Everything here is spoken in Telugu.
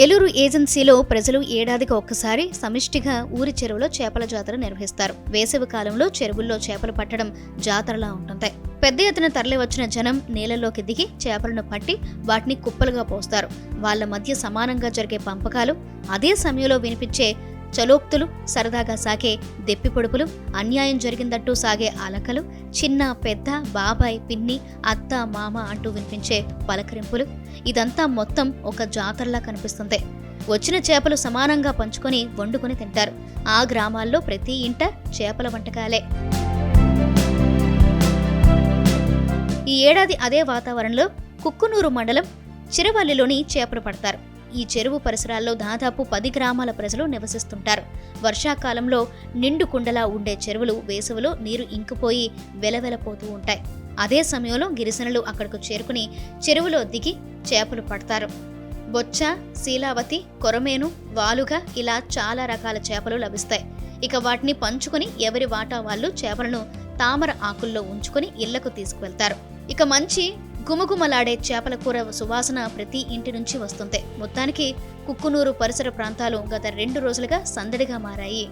ఏలూరు ఏజెన్సీలో ప్రజలు ఏడాదికి ఒక్కసారి సమిష్టిగా ఊరి చెరువులో చేపల జాతర నిర్వహిస్తారు. వేసవి కాలంలో చెరువుల్లో చేపలు పట్టడం జాతరలా ఉంటుంది. పెద్ద ఎత్తున తరలి వచ్చిన జనం నీళ్ళలోకి దిగి చేపలను పట్టి వాటిని కుప్పలుగా పోస్తారు. వాళ్ళ మధ్య సమానంగా జరిగే పంపకాలు అదే సమయంలో వినిపించే చలోక్తులు సరదాగా సాగే దెప్పి పొడుపులు అన్యాయం జరిగిందంటూ సాగే అలకలు చిన్న పెద్ద బాబాయ్ పిన్ని అత్త మామ అంటూ వినిపించే పలకరింపులు ఇదంతా మొత్తం ఒక జాతరలా కనిపిస్తుంది. వచ్చిన చేపలు సమానంగా పంచుకొని వండుకొని తింటారు. ఆ గ్రామాల్లో ప్రతి ఇంట చేపల వంటకాలే. ఈ ఏడాది అదే వాతావరణంలో కుక్కునూరు మండలం చిరవల్లిలోని చేపలు పడతారు. ఈ చెరువు పరిసరాల్లో దాదాపు పది గ్రామాల ప్రజలు నివసిస్తుంటారు. వర్షాకాలంలో నిండు కుండలా ఉండే చెరువులు వేసవిలో నీరు ఇంకిపోయి వెలవెలపోతూ ఉంటాయి. అదే సమయంలో గిరిజనులు అక్కడకు చేరుకుని చెరువులో దిగి చేపలు పడతారు. బొచ్చ శీలావతి కొరమేను వాలుగా ఇలా చాలా రకాల చేపలు లభిస్తాయి. ఇక వాటిని పంచుకొని ఎవరి వాటా వాళ్ళు చేపలను తామర ఆకుల్లో ఉంచుకొని ఇళ్ళకు తీసుకువెళ్తారు. ఇక మంచి గుమగుమలాడే చేపల కూర సువాసన ప్రతి ఇంటి నుంచి వస్తుంది మొత్తానికి కుక్కునూరు పరిసర ప్రాంతాలు గత రెండు రోజులుగా సందడిగా మారాయి.